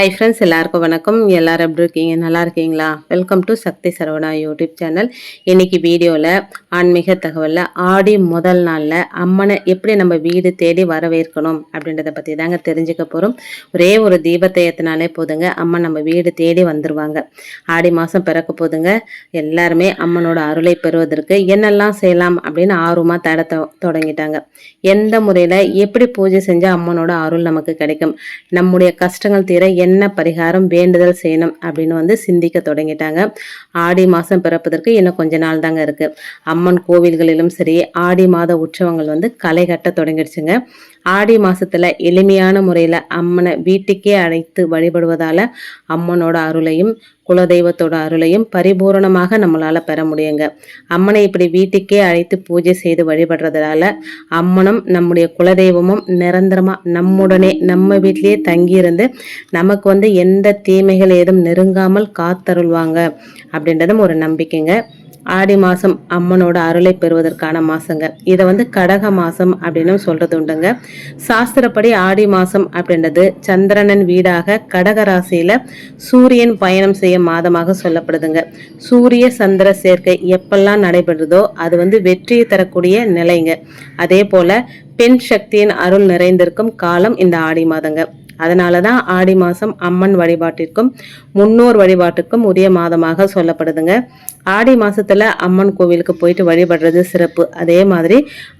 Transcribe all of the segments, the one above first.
Hi friends எல்லாருக்கும் வணக்கம். எல்லாரும் எப்படி இருக்கீங்க? நல்லா இருக்கீங்களா? Welcome to Sakthi Saravana YouTube channel. இன்னைக்கு வீடியோவில் ஆன்மீக தகவலில் ஆடி முதல் நாளில் அம்மனை எப்படி நம்ம வீடு தேடி வரவேற்கணும் அப்படின்றத பற்றி தாங்க தெரிஞ்சுக்க போகிறோம் ஒரே ஒரு தீபத்தை ஏற்றினாலே போதுங்க. அம்மன் நம்ம வீடு தேடி வந்துருவாங்க. ஆடி மாதம் பிறக்க போதுங்க. எல்லாருமே அம்மனோட அருளை பெறுவதற்கு என்னெல்லாம் செய்யலாம் அப்படின்னு ஆர்வமாக தேட தொ- தொடங்கிட்டாங்க. எந்த முறையில் எப்படி பூஜை செஞ்சால் அம்மனோட அருள் நமக்கு கிடைக்கும்? நம்முடைய கஷ்டங்கள் தீர என்ன பரிகாரம் வேண்டுதல் செய்யணும் அப்படின்னு வந்து சிந்திக்க தொடங்கிட்டாங்க. ஆடி மாதம் பிறப்பதற்கு இன்னும் கொஞ்ச நாள் தாங்க இருக்கு. அம்மன் கோவில்களிலும் சரி ஆடி மாத உற்சவங்கள் வந்து களை கட்ட தொடங்கிடுச்சுங்க. ஆடி மாசத்துல எளிமையான முறையில் அம்மனை வீட்டுக்கே அழைத்து வழிபடுவதால அம்மனோட அருளையும் குலதெய்வத்தோட அருளையும் பரிபூரணமாக நம்மளால பெற முடியுங்க. அம்மனை இப்படி வீட்டுக்கே அழைத்து பூஜை செய்து வழிபடுறதுனால அம்மனும் நம்முடைய குலதெய்வமும் நிரந்தரமா நம்முடனே நம்ம வீட்டிலேயே தங்கியிருந்து நமக்கு வந்து எந்த தீமைகள் ஏதும் நெருங்காமல் காத்தருள்வாங்க அப்படின்றதும் ஒரு நம்பிக்கைங்க. ஆடி மாதம் அம்மனோட அருளை பெறுவதற்கான மாதங்க இதை வந்து கடக மாதம் அப்படின்னு சொல்றது உண்டுங்க. சாஸ்திரப்படி ஆடி மாதம் அப்படின்றது சந்திரனன் வீடாக கடக ராசியில சூரியன் பயணம் செய்ய மாதமாக சொல்லப்படுதுங்க. சூரிய சந்திர சேர்க்கை எப்பெல்லாம் நடைபெறுதோ அது வந்து வெற்றியை தரக்கூடிய நிலைங்க. அதே போல பெண் சக்தியின் அருள் நிறைந்திருக்கும் காலம் இந்த ஆடி மாதங்க. அதனால தான் ஆடி மாதம் அம்மன் வழிபாட்டிற்கும் முன்னோர் வழிபாட்டுக்கும் உரிய மாதமாக சொல்லப்படுதுங்க. ஆடி மாதத்தில் அம்மன் கோவிலுக்கு போயிட்டு வழிபடுறது சிறப்பு. அதே மாதிரி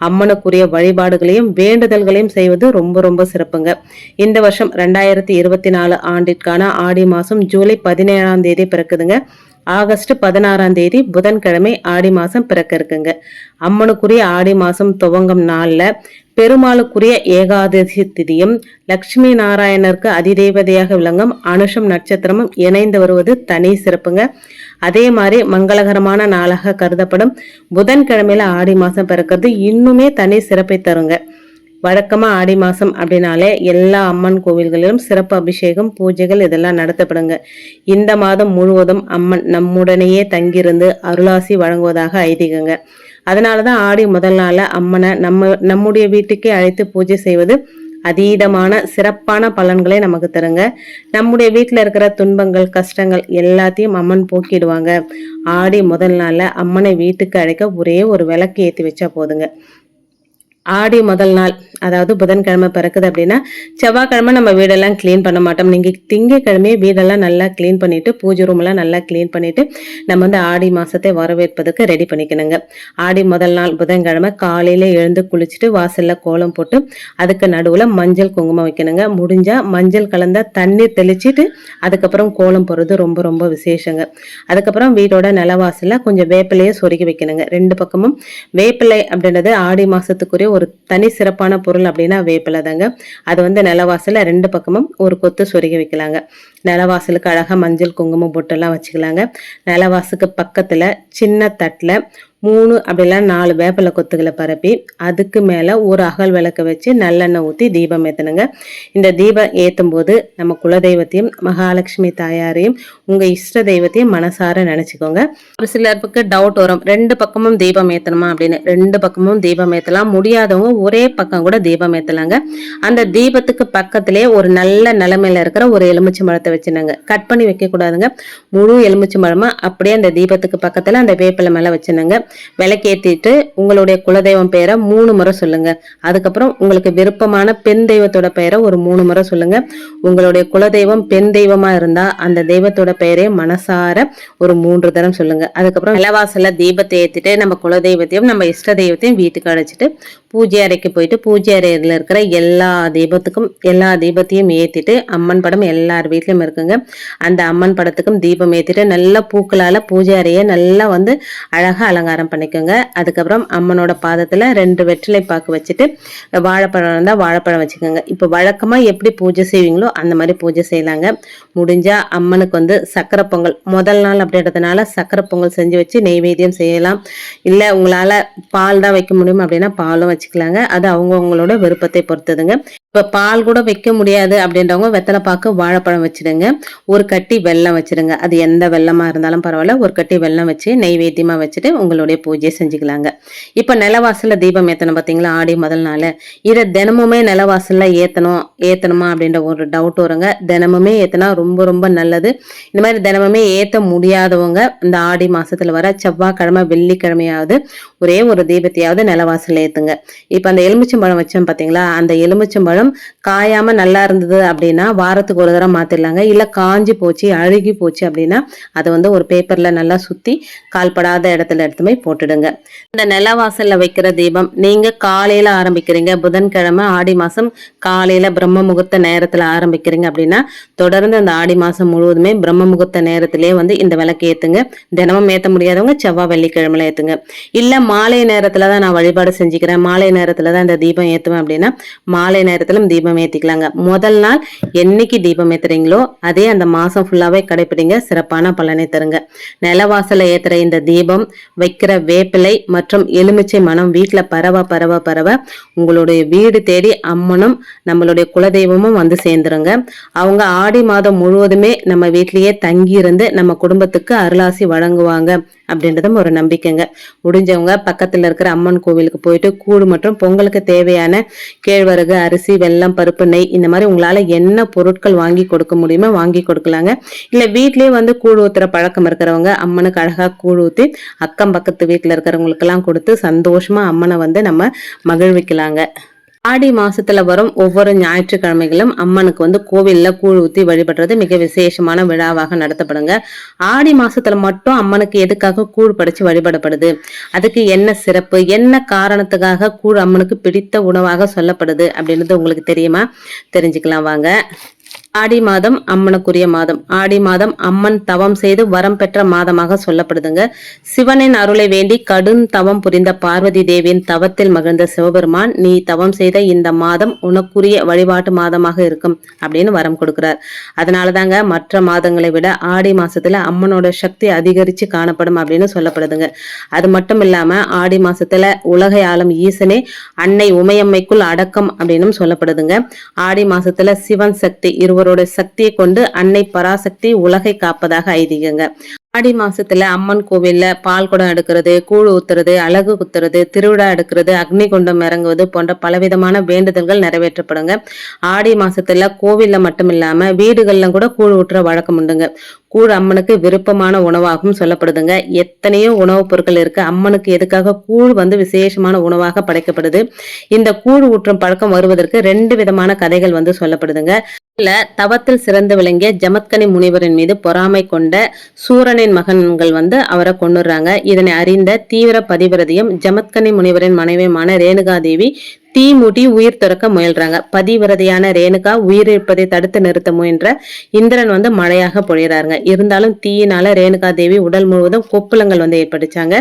அம்மனுக்குரிய வழிபாடுகளையும் வேண்டுதல்களையும் செய்வது ரொம்ப ரொம்ப சிறப்புங்க. இந்த வருஷம் ரெண்டாயிரத்தி இருபத்தி நாலு ஆண்டிற்கான ஆடி மாதம் ஜூலை பதினேழாம் தேதி பிறக்குதுங்க. ஆகஸ்ட் பதினாறாம் தேதி புதன்கிழமை ஆடி மாதம் பிறக்க இருக்குங்க. அம்மனுக்குரிய ஆடி மாதம் துவங்கும் நாளில் பெருமாளுக்குரிய ஏகாதசி திதியும் லக்ஷ்மி நாராயணருக்கு அதிதேவதையாக விளங்கும் அனுஷம் நட்சத்திரமும் இணைந்து வருவது தனி சிறப்புங்க. அதே மாதிரி மங்களகரமான நாளாக கருதப்படும் புதன்கிழமையில ஆடி மாசம் பிறக்கிறது. இன்னுமே தனி சிறப்பை தருங்க. வழக்கமா ஆடி மாசம் அப்படின்னாலே எல்லா அம்மன் கோவில்களிலும் சிறப்பு அபிஷேகம் பூஜைகள் இதெல்லாம் நடத்தப்படுங்க. இந்த மாதம் முழுவதும் அம்மன் நம்முடனேயே தங்கியிருந்து அருளாசி வழங்குவதாக ஐதீகங்க. அதனாலதான் ஆடி முதல் நாளில் அம்மனை நம்ம நம்முடைய வீட்டுக்கே அழைத்து பூஜை செய்வது அதீதமான சிறப்பான பலன்களை நமக்கு தருங்க. நம்முடைய வீட்டில் இருக்கிற துன்பங்கள் கஷ்டங்கள் எல்லாத்தையும் அம்மன் போக்கிடுவாங்க. ஆடி முதல் நாளில் அம்மனை வீட்டுக்கு அழைக்க ஒரே ஒரு விளக்கு ஏற்றி வச்சா போதுங்க. ஆடி முதல் நாள் அதாவது புதன்கிழமை பிறக்குது அப்படின்னா செவ்வாய்க்கிழமை நம்ம வீடெல்லாம் க்ளீன் பண்ண மாட்டோம். நீங்கள் திங்கக்கிழமையே வீடெல்லாம் நல்லா க்ளீன் பண்ணிவிட்டு பூஜை ரூமெல்லாம் நல்லா க்ளீன் பண்ணிவிட்டு நம்ம வந்து ஆடி மாதத்தை வரவேற்பதற்கு ரெடி பண்ணிக்கணுங்க. ஆடி முதல் நாள் புதன்கிழமை காலையில் எழுந்து குளிச்சுட்டு வாசலில் கோலம் போட்டு அதுக்கு நடுவில் மஞ்சள் குங்குமம் வைக்கணுங்க. முடிஞ்சால் மஞ்சள் கலந்த தண்ணீர் தெளிச்சிட்டு அதுக்கப்புறம் கோலம் போடுறது ரொம்ப ரொம்ப விசேஷங்க. அதுக்கப்புறம் வீட்டோட நிலவாசலில் கொஞ்சம் வேப்பிலையை சொருகி வைக்கணுங்க. ரெண்டு பக்கமும் வேப்பிலை அப்படின்றது ஆடி மாதத்துக்குரிய ஒரு ஒரு தனி சிறப்பான பொருள் அப்படின்னா வேப்பிலை தாங்க அது வந்து நிலவாசலில் ரெண்டு பக்கமும் ஒரு கொத்து சொருகி வைக்கலாங்க. நிலவாசலுக்கு அழகாக மஞ்சள் குங்குமம் பொட்டெல்லாம் வச்சுக்கலாங்க. நிலவாசுக்கு பக்கத்தில் சின்ன தட்டில் மூணு அப்படிலாம் நாலு வேப்பிலை கொத்துகளை பரப்பி அதுக்கு மேலே ஒரு அகல் விளக்க வச்சு நல்லெண்ணெய் ஊற்றி தீபம் ஏற்றணுங்க இந்த தீபம் ஏற்றும் போது நம்ம குலதெய்வத்தையும் மகாலட்சுமி தாயாரையும் உங்கள் இஷ்ட தெய்வத்தையும் மனசார நினச்சிக்கோங்க. ஒரு சிலருக்கு டவுட் வரும். ரெண்டு பக்கமும் தீபம் ஏற்றணுமா அப்படின்னு. ரெண்டு பக்கமும் தீபம் ஏற்றலாம் முடியாதவங்க ஒரே பக்கம் கூட தீபம் ஏற்றலாங்க அந்த தீபத்துக்கு பக்கத்திலே ஒரு நல்ல நிலமையில இருக்கிற ஒரு எலுமிச்சை மரத்தை வச்சுனாங்க. கட் பண்ணி வைக்கக்கூடாதுங்க. முழு எலுமிச்சை மரமாக அப்படியே அந்த தீபத்துக்கு பக்கத்தில் அந்த வேப்பிலை மேலே வச்சுனாங்க. விளக்கேற்றிட்டு உங்களுடைய குலதெய்வம் பெயரை மூணு முறை சொல்லுங்க. அதுக்கப்புறம் உங்களுக்கு விருப்பமான பெண் தெய்வத்தோட பெயரை ஒரு மூணு முறை சொல்லுங்க. உங்களுடைய குலதெய்வம் பெண் தெய்வமா இருந்தா அந்த தெய்வத்தோட பெயரை மனசார ஒரு மூன்று தரம் சொல்லுங்க. அதுக்கப்புறம் நிலவாசல்ல தீபத்தை ஏற்றிட்டு நம்ம குலதெய்வத்தையும் நம்ம இஷ்ட தெய்வத்தையும் வீட்டுக்கு அழைச்சிட்டு பூஜை அறைக்கு போயிட்டு பூஜை அறையில் இருக்கிற எல்லா தீபத்துக்கும் எல்லா தீபத்தையும் ஏற்றிட்டு அம்மன் படம் எல்லார் வீட்லேயும் இருக்குங்க. அந்த அம்மன் படத்துக்கும் தீபம் ஏற்றிட்டு நல்லா பூக்களால் பூஜை அறையை நல்லா வந்து அழகாக அலங்காரம் பண்ணிக்கோங்க. அதுக்கப்புறம் அம்மனோட பாதத்தில் ரெண்டு வெற்றிலை பாக்கு வச்சுட்டு வாழைப்பழம் இருந்தால் வாழைப்பழம் வச்சுக்கோங்க. இப்போ வழக்கமாக எப்படி பூஜை செய்வீங்களோ அந்த மாதிரி பூஜை செய்யலாங்க. முடிஞ்சால் அம்மனுக்கு வந்து சக்கரை பொங்கல் முதல் நாள் அப்படின்றதுனால சக்கரை பொங்கல் செஞ்சு வச்சு நெய்வேத்தியம் செய்யலாம். இல்லை உங்களால் பால் தான் வைக்க முடியும் அப்படின்னா பாலும் வச்சுக்கலாங்க. அது அவங்கவுங்களோட விருப்பத்தை பொறுத்ததுங்க. இப்போ பால் கூட வைக்க முடியாது அப்படின்றவங்க வெத்தலைப்பாக்கு வாழைப்பழம் வச்சுடுங்க. ஒரு கட்டி வெள்ளம் வச்சிடுங்க. அது எந்த வெள்ளமாக இருந்தாலும் பரவாயில்ல. ஒரு கட்டி வெல்லம் வச்சு நெய்வேத்தியமாக வச்சுட்டு உங்களுடைய பூஜையை செஞ்சுக்கலாங்க. இப்போ நிலவாசலில் தீபம் ஏற்றணும் பார்த்தீங்களா ஆடி முதல் நாள். இதை தினமுமே நிலவாசலில் ஏற்றணும் ஏற்றணுமா அப்படின்ற ஒரு டவுட் வருங்க. தினமுமே ஏற்றினா ரொம்ப ரொம்ப நல்லது. இந்த மாதிரி தினமுமே ஏற்ற முடியாதவங்க இந்த ஆடி மாதத்தில் வர செவ்வாய்க்கிழமை வெள்ளிக்கிழமையாவது ஒரே ஒரு தீபத்தையாவது நிலவாசலில் ஏற்றுங்க இப்போ அந்த எலுமிச்சம்பழம் வச்சோம் பார்த்தீங்களா அந்த எலுமிச்சம்பழம் பழம் காயாம நல்லா இருந்தது அப்படின்னா வாரத்துக்கு ஒரு தடவை மாத்திடலாங்க இல்ல காஞ்சி போச்சு அழுகி போச்சு அப்படின்னா அதை வந்து ஒரு பேப்பர்ல நல்லா சுத்தி கால்படாத இடத்துல எடுத்து போய் போட்டுடுங்க. இந்த நிலவாசல்ல வைக்கிற தீபம் நீங்க காலையில ஆரம்பிக்கிறீங்க. புதன்கிழமை ஆடி மாசம் காலையில பிரம்ம முகூர்த்த நேரத்துல ஆரம்பிக்கிறீங்க அப்படின்னா தொடர்ந்து அந்த ஆடி மாசம் முழுவதுமே பிரம்ம முகூர்த்த நேரத்திலேயே வந்து இந்த விளக்கு ஏத்துங்க. தினமும் ஏத்த முடியாதவங்க செவ்வாய் வெள்ளிக்கிழமையில ஏத்துங்க. இல்ல மாலை நேரத்துலதான் நான் வழிபாடு செஞ்சுக்கிறேன். மாலை நேரத்துல தான் இந்த தீபம் ஏத்துவேன் அப்படின்னா மாலை நேரத்துல இடத்துல தீபம் ஏற்றிக்கலாங்க முதல் நாள் என்னைக்கு தீபம் ஏத்துறீங்களோ அதே அந்த மாசம் ஃபுல்லாவே கடைப்பிடிங்க. சிறப்பான பலனை தருங்க. நிலவாசலை ஏத்துற இந்த தீபம் வைக்கிற வேப்பிலை மற்றும் எலுமிச்சை மனம் வீட்டில் பரவ பரவ பரவ உங்களுடைய வீடு தேடி அம்மனும் நம்மளுடைய குலதெய்வமும் வந்து சேர்ந்துருங்க. அவங்க ஆடி மாதம் முழுவதுமே நம்ம வீட்லேயே தங்கி இருந்து நம்ம குடும்பத்துக்கு அருளாசி வழங்குவாங்க. அப்படின்றதும் ஒரு நம்பிக்கைங்க. முடிஞ்சவங்க பக்கத்துல இருக்கிற அம்மன் கோவிலுக்கு போயிட்டு கூடு மற்றும் பொங்கலுக்கு தேவையான கேழ்வரகு அரிசி வெல்லம் பருப்பு நெய் இந்த மாதிரி உங்களால என்ன பொருட்கள் வாங்கி கொடுக்க முடியுமோ வாங்கி கொடுக்கலாங்க. இல்ல வீட்லயே வந்து கூழ் ஊத்துற பழக்கம் இருக்கிறவங்க அம்மனுக்கு அழகா கூழ் ஊத்தி அக்கம் பக்கத்து வீட்டுல இருக்கிறவங்களுக்கு எல்லாம் கொடுத்து சந்தோஷமா அம்மனை வந்து நம்ம மகிழ்விக்கலாங்க. ஆடி மாசத்துல வரும் ஒவ்வொரு ஞாயிற்றுக்கிழமைகளும் அம்மனுக்கு வந்து கோவில்ல கூழ் ஊத்தி வழிபடுறது மிக விசேஷமான விழாவாக நடத்தப்படுங்க. ஆடி மாசத்துல மட்டும் அம்மனுக்கு எதுக்காக கூழ் படைச்சு வழிபடப்படுது? அதுக்கு என்ன சிறப்பு? என்ன காரணத்துக்காக கூழ் அம்மனுக்கு பிடித்த உணவாக சொல்லப்படுது? அப்படின்றது உங்களுக்கு தெரியுமா? தெரிஞ்சுக்கலாம் வாங்க. ஆடி மாதம் அம்மனுக்குரிய மாதம். ஆடி மாதம் அம்மன் தவம் செய்து வரம் பெற்ற மாதமாக சொல்லப்படுதுங்க. சிவனின் அருளை வேண்டி கடும் தவம் புரிந்த பார்வதி தேவியின் தவத்தில் மகிழ்ந்த சிவபெருமான் நீ தவம் செய்த இந்த மாதம் உனக்குரிய வழிபாட்டு மாதமாக இருக்கும் அப்படின்னு வரம் கொடுக்கிறார். அதனால தாங்க மற்ற மாதங்களை விட ஆடி மாசத்துல அம்மனோட சக்தி அதிகரிச்சு காணப்படும் அப்படின்னு சொல்லப்படுதுங்க. அது மட்டும் இல்லாம ஆடி மாசத்துல உலகை ஆளும் ஈசனே அன்னை உமையம்மைக்குள் அடக்கம் அப்படின்னு சொல்லப்படுதுங்க. ஆடி மாசத்துல சிவன் சக்தி இருவர் இவரோட சக்தியை கொண்டு அன்னை பராசக்தி உலகை காப்பதாக ஐதீகங்க. ஆடி மாசத்துல அம்மன் கோவில்ல பால் குடம் எடுக்கிறது கூழ் ஊத்துறது அழகு குத்துறது திருவிழா எடுக்கிறது அக்னி குண்டம் இறங்குவது போன்ற பலவிதமான வேண்டுதல்கள் நிறைவேற்றப்படுங்க. ஆடி மாசத்துல கோவில்ல மட்டும் இல்லாம வீடுகள்ல கூட கூழ் ஊற்றுற வழக்கம் உண்டுங்க. கூழ் அம்மனுக்கு விருப்பமான உணவாகவும் சொல்லப்படுதுங்க. எத்தனையோ உணவுப் பொருட்கள் இருக்கு. அம்மனுக்கு எதுக்காக கூழ் வந்து விசேஷமான உணவாக படைக்கப்படுது? இந்த கூழ் ஊற்றும் பழக்கம் வருவதற்கு ரெண்டு விதமான கதைகள் வந்து சொல்லப்படுதுங்க. தவத்தில் சிறந்து விளங்கிய ஜமத்கனி முனிவரின் மீது பொறாமை கொண்ட சூரனின் மகன்கள் வந்து அவரை கொண்டுடுறாங்க இதனை அறிந்த தீவிர பதிவிரதியும் ஜமத்கனி முனிவரின் மனைவியுமான ரேணுகாதேவி தீ மூட்டி உயிர் துறக்க முயல்றாங்க. பதிவிரதையான ரேணுகா உயிரிழப்பதை தடுத்து நிறுத்த முயன்ற இந்திரன் வந்து மழையாக பொழிகிறாருங்க. இருந்தாலும் தீயினால ரேணுகா தேவி உடல் முழுவதும் கொப்புளங்கள் வந்து ஏற்படுத்தாங்க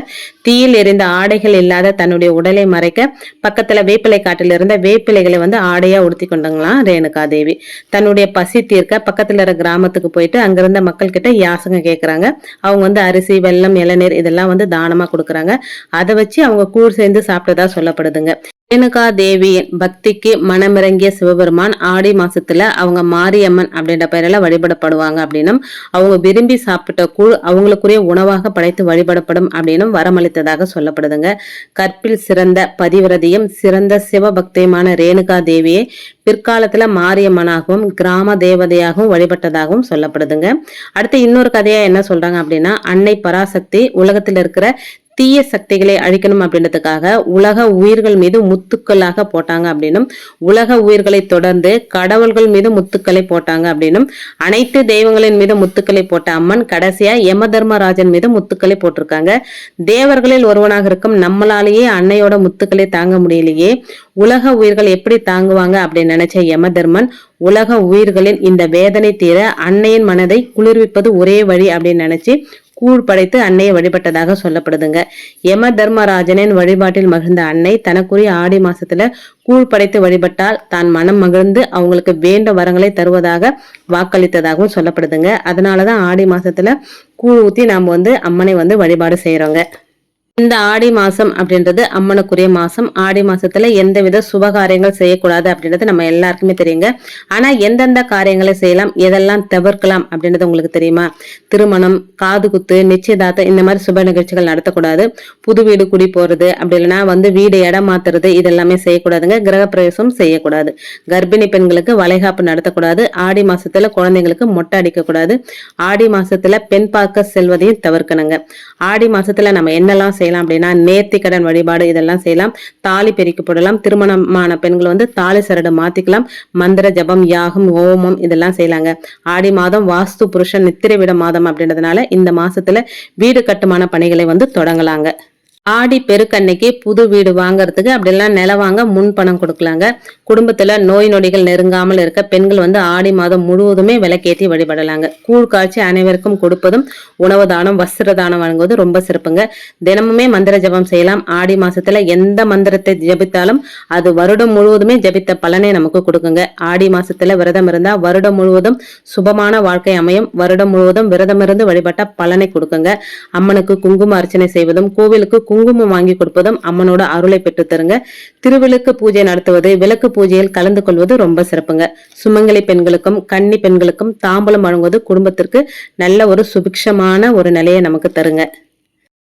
தீயில் எரிந்த ஆடைகள் இல்லாத தன்னுடைய உடலை மறைக்க பக்கத்துல வேப்பிலை காட்டில் இருந்த வேப்பிலைகளை வந்து ஆடையா உடுத்தி கொண்டாங்களாம் ரேணுகா தேவி. தன்னுடைய பசி தீர்க்க பக்கத்துல இருக்க கிராமத்துக்கு போயிட்டு அங்கிருந்த மக்கள் கிட்ட யாசகம் கேட்கறாங்க அவங்க வந்து அரிசி வெள்ளம் இளநீர் இதெல்லாம் வந்து தானமா கொடுக்குறாங்க. அதை வச்சு அவங்க கூழ் சேர்ந்து சாப்பிட்டதா சொல்லப்படுதுங்க. ரேணுகா தேவியின் பக்திக்கு மனமிறங்கிய சிவபெருமான் ஆடி மாசத்துல அவங்க மாரியம்மன் அப்படின்ற பெயரில் வழிபடப்படுவாங்க அப்படின்னும் அவங்க விரும்பி சாப்பிட்ட கூழ் அவங்களுக்குரிய உணவாக படைத்து வழிபடப்படும் அப்படின்னும் வரமளித்ததாக சொல்லப்படுதுங்க. கற்பில் சிறந்த பதிவிரதியும் சிறந்த சிவபக்தியுமான ரேணுகா தேவியை பிற்காலத்துல மாரியம்மனாகவும் கிராம தேவதையாகவும் வழிபட்டதாகவும் சொல்லப்படுதுங்க. அடுத்து இன்னொரு கதையா என்ன சொல்றாங்க அப்படின்னா அன்னை பராசக்தி உலகத்தில் இருக்கிற தீய சக்திகளை அழிக்கணும் அப்படின்றதுக்காக உலக உயிர்கள் மீது முத்துக்களாக போட்டாங்க அப்படின்னும் உலக உயிர்களை தொடர்ந்து கடவுள்கள் மீது முத்துக்களை போட்டாங்க அப்படின்னும் அனைத்து தெய்வங்களின் மீது முத்துக்களை போட்ட அம்மன் கடைசியா யம தர்மராஜன் மீது முத்துக்களை போட்டிருக்காங்க. தேவர்களில் ஒருவனாக இருக்கும் நம்மளாலேயே அன்னையோட முத்துக்களை தாங்க முடியலையே. உலக உயிர்கள் எப்படி தாங்குவாங்க அப்படின்னு நினைச்ச யம தர்மன் உலக உயிர்களின் இந்த வேதனை தீர அன்னையின் மனதை குளிர்விப்பது ஒரே வழி அப்படின்னு நினைச்சு கூழ் படைத்து அன்னையை வழிபட்டதாக சொல்லப்படுதுங்க. யம தர்மராஜனின் வழிபாட்டில் மகிழ்ந்த அன்னை தனக்குரிய ஆடி மாசத்துல கூழ் படைத்து வழிபட்டால் தான் மனம் மகிழ்ந்து அவங்களுக்கு வேண்ட வரங்களை தருவதாக வாக்களித்ததாகவும் சொல்லப்படுதுங்க. அதனாலதான் ஆடி மாசத்துல கூழ் ஊத்தி நாம வந்து அம்மனை வந்து வழிபாடு செய்யறோங்க இந்த ஆடி மாசம் அப்படின்றது அம்மனுக்குரிய மாசம். ஆடி மாசத்துல எந்தவித சுபகாரியங்கள் செய்யக்கூடாது அப்படின்றது நம்ம எல்லாருக்குமே தெரியுங்க. ஆனா எந்தெந்த காரியங்களை செய்யலாம் எதெல்லாம் தவிர்க்கலாம் அப்படின்றது உங்களுக்கு தெரியுமா? திருமணம் காது குத்து நிச்சயதார்த்தம் இந்த மாதிரி சுப நிகழ்ச்சிகள் நடத்தக்கூடாது. புது வீடு குடி போறது அப்படி இல்லைன்னா வந்து வீடு இடம் மாத்துறது இதெல்லாமே செய்யக்கூடாதுங்க. கிரகப்பிரவேசம் செய்யக்கூடாது. கர்ப்பிணி பெண்களுக்கு வளைகாப்பு நடத்தக்கூடாது. ஆடி மாசத்துல குழந்தைங்களுக்கு மொட்டை அடிக்கக்கூடாது. ஆடி மாசத்துல பெண் பார்க்க செல்வதையும் தவிர்க்கணுங்க. ஆடி மாசத்துல நம்ம என்னெல்லாம் செய்யலாம் அப்படின்னா நேர்த்தி கடன் வழிபாடு இதெல்லாம் செய்யலாம். தாலி பெருக்கி போடலாம். திருமணமான பெண்கள் வந்து தாலி சரடு மாத்திக்கலாம். மந்திர ஜபம் யாகம் ஹோமம் இதெல்லாம் செய்யலாங்க. ஆடி மாதம் வாஸ்து புருஷன் நித்திரை விட மாதம் அப்படின்றதுனால இந்த மாசத்துல வீடு கட்டுமான பணிகளை வந்து தொடங்கலாங்க. ஆடி பெருக்கன்னைக்கு புது வீடு வாங்குறதுக்கு அப்படிலாம் நிலம் வாங்க முன் பணம் கொடுக்கலாங்க. குடும்பத்துல நோய் நொடிகள் நெருங்காமல் இருக்க பெண்கள் வந்து ஆடி மாதம் முழுவதுமே விளக்கேற்றி வழிபடலாங்க. கூழ் காய்ச்சி அனைவருக்கும் கொடுப்பதும் உணவு தானம் வஸ்திர தானம் வழங்குவது ரொம்ப சிறப்புங்க. தினமுமே மந்திர ஜபம் செய்யலாம். ஆடி மாசத்துல எந்த மந்திரத்தை ஜபித்தாலும் அது வருடம் முழுவதுமே ஜபித்த பலனை நமக்கு கொடுக்குங்க. ஆடி மாசத்துல விரதம் இருந்தா வருடம் முழுவதும் சுபமான வாழ்க்கை அமையும். வருடம் முழுவதும் விரதம் இருந்து வழிபட்ட பலனை கொடுக்குங்க. அம்மனுக்கு குங்கும அர்ச்சனை செய்வதும் கோவிலுக்கு குங்குமம் வாங்கி கொடுப்பதும் அம்மனோட அருளை பெற்று தருங்க. திருவிளக்கு பூஜை நடத்துவது விளக்கு பூஜையில் கலந்து கொள்வது ரொம்ப சிறப்புங்க. சுமங்கலி பெண்களுக்கும் கன்னி பெண்களுக்கும் தாம்பலம் வழங்குவது குடும்பத்திற்கு நல்ல ஒரு சுபிக்ஷமான ஒரு நிலையை நமக்கு தருங்க.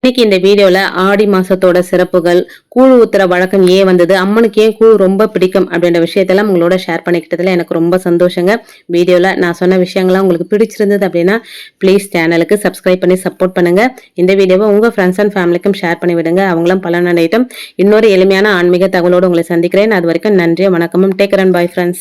இன்னைக்கு இந்த வீடியோல ஆடி மாசத்தோட சிறப்புகள் கூழ் ஊத்துற வழக்கம் ஏன் வந்தது அம்மனுக்கு ஏன் கூழ் ரொம்ப பிடிக்கும் அப்படின்ற விஷயத்தெல்லாம் உங்களோட ஷேர் பண்ணிக்கிட்டதுல எனக்கு ரொம்ப சந்தோஷங்க. வீடியோல நான் சொன்ன விஷயங்கள்லாம் உங்களுக்கு பிடிச்சிருந்தது அப்படின்னா ப்ளீஸ் சேனலுக்கு சப்ஸ்கிரைப் பண்ணி சப்போர்ட் பண்ணுங்க. இந்த வீடியோவை உங்க ஃப்ரெண்ட்ஸ் அண்ட் ஃபேமிலிக்கும் ஷேர் பண்ணி விடுங்க. அவங்களும் பலனடையட்டும். இன்னொரு எளிமையான ஆன்மீக தகவலோடு உங்களை சந்திக்கிறேன். அது வரைக்கும் நன்றி வணக்கமும். Take and bye friends